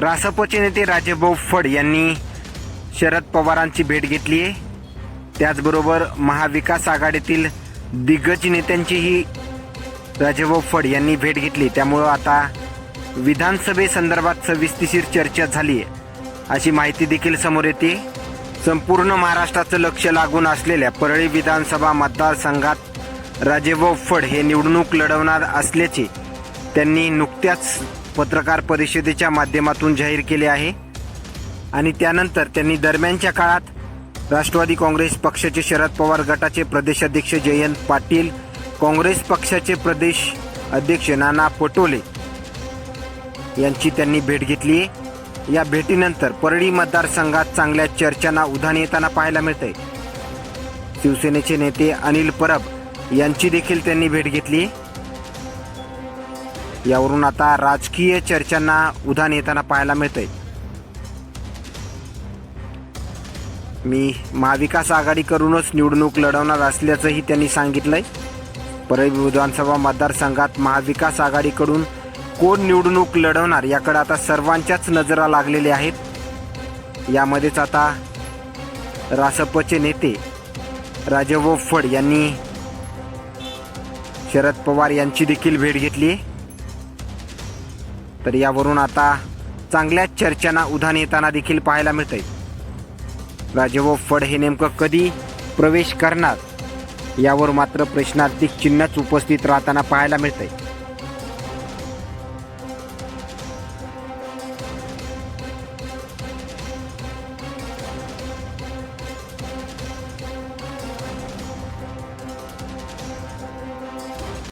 रासपचे नेते राजेभाऊ फड यांनी शरद पवारांची भेट घेतली आहे. त्याचबरोबर महाविकास आघाडीतील दिग्गज नेत्यांचीही राजेभाऊ फड यांनी भेट घेतली. त्यामुळं आता विधानसभेसंदर्भात सविस्तीशीर चर्चा झाली आहे. अशी माहिती देखील समोर येते. संपूर्ण महाराष्ट्राचं लक्ष लागून असलेल्या परळी विधानसभा मतदारसंघात राजेभाऊ फड हे निवडणूक लढवणार असल्याचे त्यांनी नुकत्याच पत्रकार परिषदेच्या माध्यमातून जाहीर केले आहे. आणि त्यानंतर त्यांनी दरम्यानच्या काळात राष्ट्रवादी काँग्रेस पक्षाचे शरद पवार गटाचे प्रदेशाध्यक्ष जयंत पाटील काँग्रेस पक्षाचे प्रदेश अध्यक्ष नाना पटोले यांची त्यांनी भेट घेतली या भेटीनंतर परळी मतदारसंघात चांगल्या चर्चांना उधाण येताना पाहायला मिळते शिवसेनेचे नेते अनिल परब यांची देखील त्यांनी भेट घेतली यावरून आता राजकीय चर्चांना उधाण येताना पाहायला मिळतंय. मी महाविकास आघाडीकडूनच निवडणूक लढवणार असल्याचंही त्यांनी सांगितलंय. परळी विधानसभा मतदारसंघात महाविकास आघाडीकडून कोण निवडणूक लढवणार याकडे आता सर्वांच्याच नजरा लागलेल्या आहेत. यामध्येच आता रासपचे नेते राजेभाऊ फड यांनी शरद पवार यांची देखील भेट घेतली तर यावरून आता चांगल्याच चर्चांना उधाण येताना देखील पाहायला मिळतंय. राजभाऊ फड हे नेमकं कधी प्रवेश करणार? यावर मात्र प्रश्नार्थी चिन्हच उपस्थित राहताना पाहायला मिळतंय.